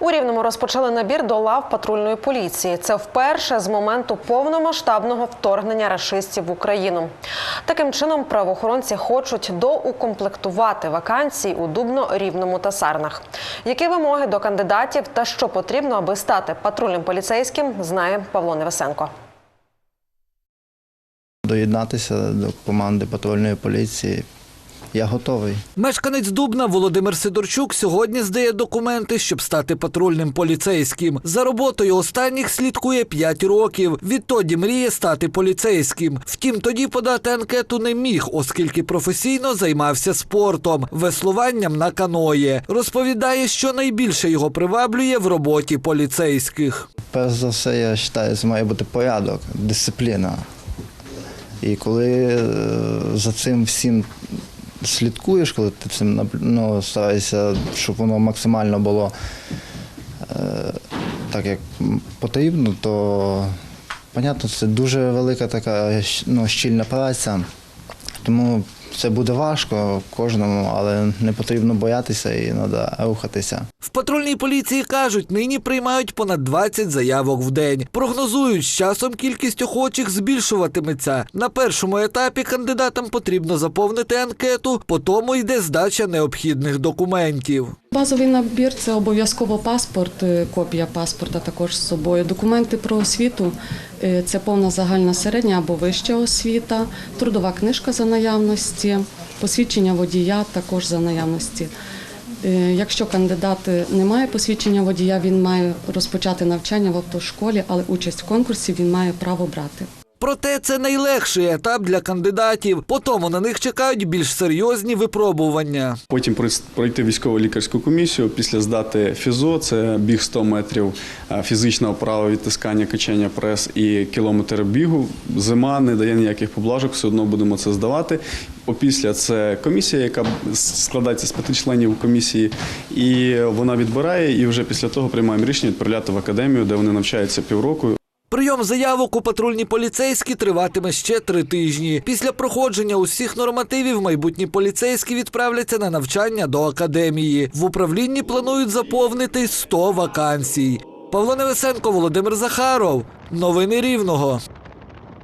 У Рівному розпочали набір до лав патрульної поліції. Це вперше з моменту повномасштабного вторгнення рашистів в Україну. Таким чином, правоохоронці хочуть доукомплектувати вакансії у Дубно, Рівному та Сарнах. Які вимоги до кандидатів та що потрібно, аби стати патрульним поліцейським, знає Павло Невесенко. Доєднатися до команди патрульної поліції. Я готовий. Мешканець Дубна Володимир Сидорчук сьогодні здає документи, щоб стати патрульним поліцейським. За роботою останніх слідкує 5 років. Відтоді мріє стати поліцейським. Втім, тоді подати анкету не міг, оскільки професійно займався спортом, веслуванням на каної. Розповідає, що найбільше його приваблює в роботі поліцейських. Перш за все, я вважаю, це має бути порядок, дисципліна. І коли е, за цим всім слідкуєш, коли ти цим ну, стараєшся, щоб воно максимально було е, так, як потрібно, то, понятно, це дуже велика така ну, щільна праця. Тому це буде важко кожному, але не потрібно боятися і треба рухатися. В патрульній поліції кажуть, нині приймають понад 20 заявок в день. Прогнозують, з часом кількість охочих збільшуватиметься. На першому етапі кандидатам потрібно заповнити анкету, по тому йде здача необхідних документів. Базовий набір це обов'язково паспорт, е, копія паспорта також з собою. Документи про освіту е, це повна загальна середня або вища освіта, трудова книжка за наявності, посвідчення водія також за наявності. Е, Якщо кандидат не має посвідчення водія, він має розпочати навчання в автошколі, але участь в конкурсі він має право брати. Проте це найлегший етап для кандидатів. Потому на них чекають більш серйозні випробування. Потім пройти військово-лікарську комісію, після здати ФІЗО, це біг 100 метрів, фізична вправа, відтискання, качання прес і кілометр бігу. Зима не дає ніяких поблажок, все одно будемо це здавати. Опісля це комісія, яка складається з п'яти членів комісії, і вона відбирає, і вже після того приймаємо рішення відправляти в академію, де вони навчаються півроку. Прийом заявок у патрульні поліцейські триватиме ще три тижні. Після проходження усіх нормативів майбутні поліцейські відправляться на навчання до академії. В управлінні планують заповнити 100 вакансій. Павло Невесенко, Володимир Захаров. Новини Рівного.